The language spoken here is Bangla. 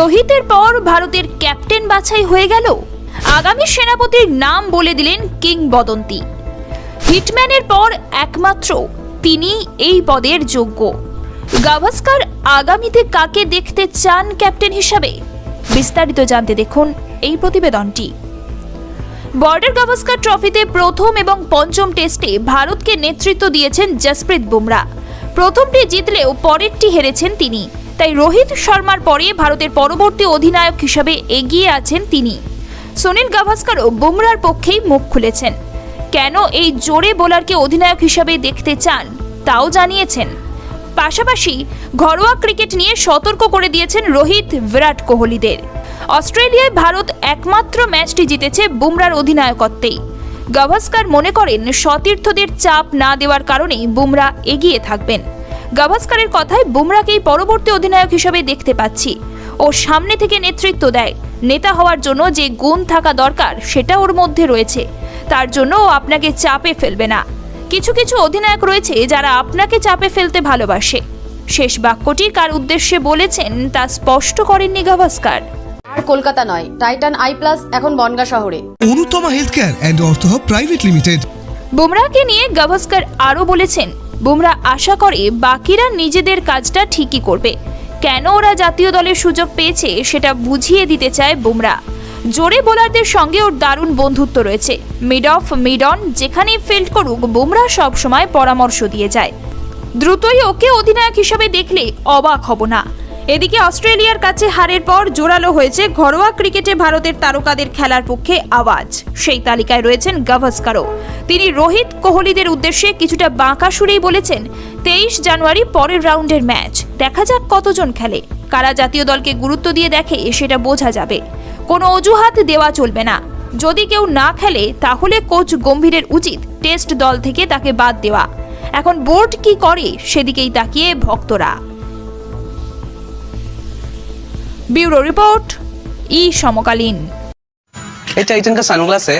রোহিতের পর ভারতের ক্যাপ্টেন বাছাই হয়ে গেল। আগামী সেনাপতির নাম বলে দিলেন কিংবদন্তি। হিটম্যানের পর একমাত্র তিনি এই পদের যোগ্য। গাভাস্কার আগামীতে কাকে দেখতে চান ক্যাপ্টেন হিসাবে? বিস্তারিত জানতে দেখুন এই প্রতিবেদনটি। বর্ডার গাভাস্কার ট্রফিতে প্রথম এবং পঞ্চম টেস্টে ভারতকে নেতৃত্ব দিয়েছেন জসপ্রীত বুমরা। প্রথমটি জিতলেও পরেরটি হেরেছেন তিনি। তাই রোহিত শর্মার পরে ভারতের পরবর্তী অধিনায়ক হিসাবে এগিয়ে আছেন তিনি। সুনীল গাভাস্কারও বুমরার পক্ষেই মুখ খুলেছেন। কেন এই জোরে বোলারকে অধিনায়ক হিসাবে দেখতে চান, তাও জানিয়েছেন। পাশাপাশি ঘরোয়া ক্রিকেট নিয়ে সতর্ক করে দিয়েছেন রোহিত, বিরাট কোহলিদের। অস্ট্রেলিয়ায় ভারত একমাত্র ম্যাচটি জিতেছে বুমরার অধিনায়কত্বেই। গাভাস্কার মনে করেন সতীর্থদের চাপ না দেওয়ার কারণেই বুমরা এগিয়ে থাকবেন। গাভাস্কারের কথায় বুমরাকেই পরবর্তী অধিনায়ক হিসেবে দেখতে পাচ্ছি। ও সামনে থেকে নেতৃত্ব দেয়। নেতা হওয়ার জন্য যে গুণ থাকা দরকার সেটা ওর মধ্যে রয়েছে। তার জন্য ও আপনাকে চাপে ফেলবে না। কিছু কিছু অধিনায়ক রয়েছে যারা আপনাকে চাপে ফেলতে ভালোবাসে। শেষ বাক্যটি কার উদ্দেশ্যে বলেছেন তা স্পষ্ট করেননি গাভাস্কার। আর কলকাতা নয় টাইটান আই প্লাস এখন বনগা শহরে। Anutama health care and ortho private limited. বুমরাকে নিয়ে গাভাস্কার আরও বলেছেন বুমরা আশা করে বাকিরা নিজেদের কাজটা ঠিকই করবে। কেন ওরা জাতীয় দলের সুযোগ পেয়েছে সেটা বুঝিয়ে দিতে চায় বুমরা। জোরে বোলারদের সঙ্গে ওর দারুণ বন্ধুত্ব রয়েছে। মিড অফ মিড অন যেখানেই ফিল্ড করুক, বুমরা সবসময় পরামর্শ দিয়ে যায়। দ্রুতই ওকে অধিনায়ক হিসেবে দেখলে অবাক হব না। এদিকে অস্ট্রেলিয়ার কাছে হারের পর জোরালো হয়েছে ঘরোয়া ক্রিকেটে ভারতের তারকাদের খেলার পক্ষে আওয়াজ। সেই তালিকায় রয়েছেন গাভাস্কারও। তিনি রোহিত কোহলিদের উদ্দেশ্যে কিছুটা বাঁকা সুরেই বলেছেন তেইশ জানুয়ারি পরের রাউন্ডের ম্যাচ দেখা যাক কতজন খেলে কারা জাতীয় দলকে গুরুত্ব দিয়ে দেখে সেটা বোঝা যাবে কোনো অজুহাত দেওয়া চলবে না যদি কেউ না খেলে তাহলে কোচ গম্ভীরের উচিত টেস্ট দল থেকে তাকে বাদ দেওয়া এখন বোর্ড কি করে সেদিকেই তাকিয়ে ভক্তরা ব্যুরো রিপোর্ট ই সমকালীন ये टाइटन का सनग्लास है